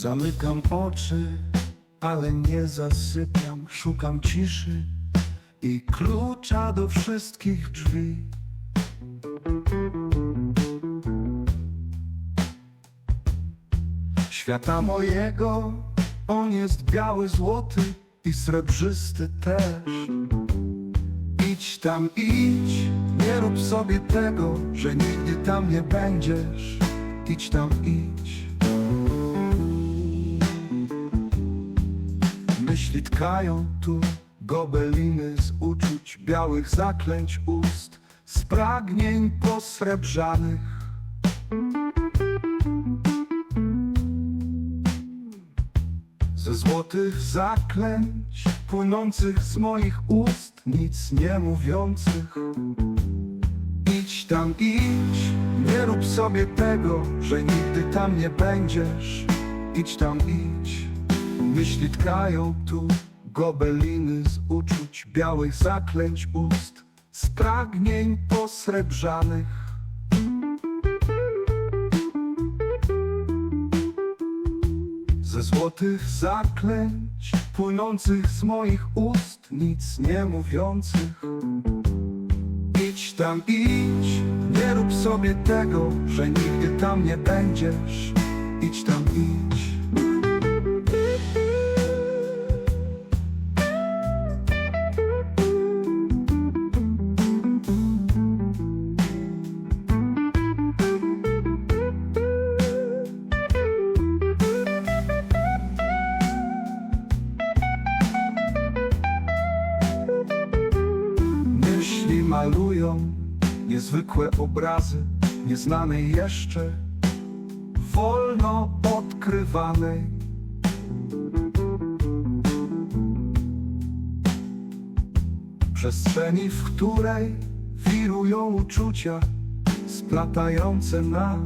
Zamykam oczy, ale nie zasypiam. Szukam ciszy i klucza do wszystkich drzwi. Świata mojego, on jest biały, złoty i srebrzysty też. Idź tam, idź, nie rób sobie tego, że nigdy tam nie będziesz. Idź tam, idź. Myśli tkają tu gobeliny z uczuć białych zaklęć ust, z pragnień posrebrzanych. Ze złotych zaklęć płynących z moich ust, nic nie mówiących. Idź tam, idź, nie rób sobie tego, że nigdy tam nie będziesz. Idź tam, idź, myśli tkają tu gobeliny z uczuć białych zaklęć ust, z pragnień posrebrzanych. Ze złotych zaklęć płynących z moich ust, nic nie mówiących. Idź tam, idź, nie rób sobie tego, że nigdy tam nie będziesz. Idź tam, idź. Malują niezwykłe obrazy, nieznanej jeszcze, wolno odkrywanej. Przestrzeni, w której wirują uczucia splatające nas.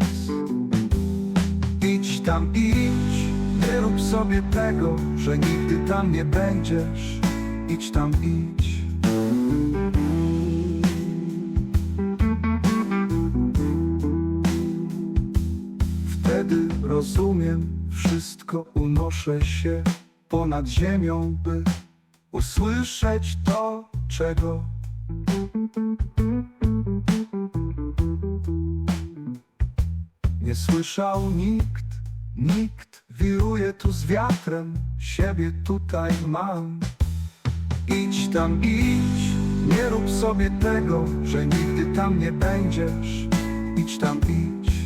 Idź tam, idź, nie rób sobie tego, że nigdy tam nie będziesz. Idź tam, idź. Wtedy rozumiem, wszystko unoszę się ponad ziemią, by usłyszeć to, czego nie słyszał nikt. Nikt wiruje tu z wiatrem, siebie tutaj mam. Idź tam, idź, nie rób sobie tego, że nigdy tam nie będziesz. Idź tam, idź.